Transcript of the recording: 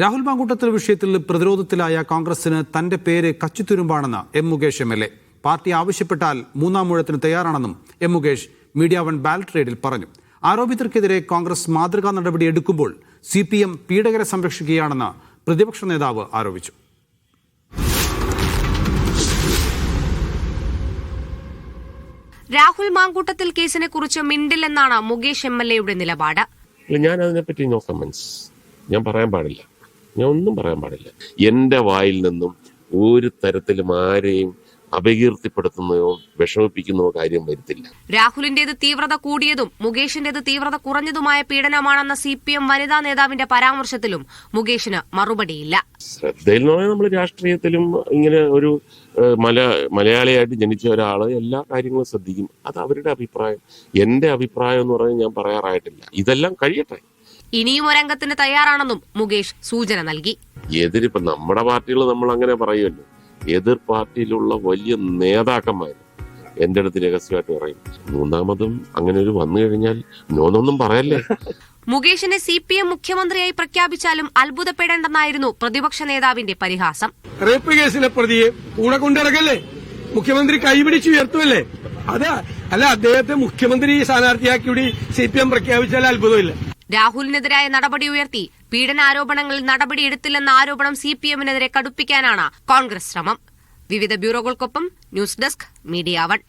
രാഹുൽ മാങ്കൂട്ടത്തിൽ വിഷയത്തിൽ പ്രതിരോധത്തിലായ കോൺഗ്രസിന് തന്റെ പേര് കച്ചിത്തുരുമ്പാണെന്ന് M Mukesh M L A. Party ആവശ്യപ്പെട്ടാൽ മൂന്നാം മൂഴത്തിന് തയ്യാറാണെന്നും M Mukesh media one ballot റേഡിൽ പറഞ്ഞു. ആരോപിതർക്കെതിരെ കോൺഗ്രസ് മാതൃകാ നടപടി എടുക്കുമ്പോൾ സി പി എം പീഡകരെ സംരക്ഷിക്കുകയാണെന്ന് പ്രതിപക്ഷ നേതാവ് ആരോപിച്ചു. രാഹുൽ മാങ്കൂട്ടത്തിൽ കേസിനെ കുറിച്ച് മിണ്ടില്ലെന്നാണ് മുകേഷ് എം എൽ എയുടെ നിലപാട്. ഞാൻ അതിനെപ്പറ്റി നോ കമന്റ്സ് ഞാൻ പറയാൻ പാടില്ല. ഞാൻ ഒന്നും പറയാൻ പാടില്ല. എന്റെ വായിൽ നിന്നും ഒരു തരത്തിലും ആരെയും അപകീർത്തിപ്പെടുത്തുന്നതോ വിഷമിപ്പിക്കുന്നതോ കാര്യം വരുത്തില്ല. രാഹുലിന്റേത് തീവ്രത കൂടിയതും മുകേഷിന്റേത് തീവ്രത കുറഞ്ഞതുമായ പീഡനമാണെന്ന സി പി എം വനിതാ നേതാവിന്റെ പരാമർശത്തിലും മുകേഷിന് മറുപടിയില്ല. ശ്രദ്ധയിൽ നിന്ന് പറഞ്ഞാൽ നമ്മൾ രാഷ്ട്രീയത്തിലും ഇങ്ങനെ ഒരു മല മലയാളിയായിട്ട് ജനിച്ച ഒരാൾ എല്ലാ കാര്യങ്ങളും ശ്രദ്ധിക്കും. അത് അവരുടെ അഭിപ്രായം. എന്റെ അഭിപ്രായം എന്ന് പറഞ്ഞാൽ ഞാൻ പറയാറായിട്ടില്ല. ഇതെല്ലാം കഴിയട്ടെ. ഇനിയും ഒരംഗത്തിന് തയ്യാറാണെന്നും മുകേഷ് സൂചന നൽകി. എതിരിപ്പോ നമ്മുടെ പാർട്ടികൾ നമ്മൾ അങ്ങനെ പറയുമല്ലോ. എതിർ പാർട്ടിയിലുള്ള വലിയ നേതാക്കന്മാർ എന്റെ അടുത്ത് രഹസ്യമായിട്ട് പറയും മൂന്നാമതും അങ്ങനെ ഒരു വന്നു കഴിഞ്ഞാൽ നോന്നൊന്നും പറയല്ലേ? മുകേഷിനെ സി പി എം മുഖ്യമന്ത്രിയായി പ്രഖ്യാപിച്ചാലും അത്ഭുതപ്പെടേണ്ടെന്നായിരുന്നു പ്രതിപക്ഷ നേതാവിന്റെ പരിഹാസം. റേപ്പ് കേസിലെ പ്രതിയെ കൂടെ കൊണ്ടിറക്കല്ലേ മുഖ്യമന്ത്രി കൈപിടിച്ച് ഉയർത്തുമല്ലേ അതെ അല്ല അദ്ദേഹത്തെ മുഖ്യമന്ത്രി സ്ഥാനാർത്ഥിയാക്കി കൂടി സി പി എം പ്രഖ്യാപിച്ചാൽ അത്ഭുതമില്ല. രാഹുലിനെതിരായ നടപടി ഉയർത്തി. പീഡനാരോപണങ്ങളിൽ നടപടിയെടുത്തില്ലെന്ന ആരോപണം സി പി എമ്മിനെതിരെ കടുപ്പിക്കാനാണ് കോൺഗ്രസ് ശ്രമം. വിവിധ ബ്യൂറോകൾക്കൊപ്പം ന്യൂസ് ഡെസ്ക് മീഡിയ വൺ.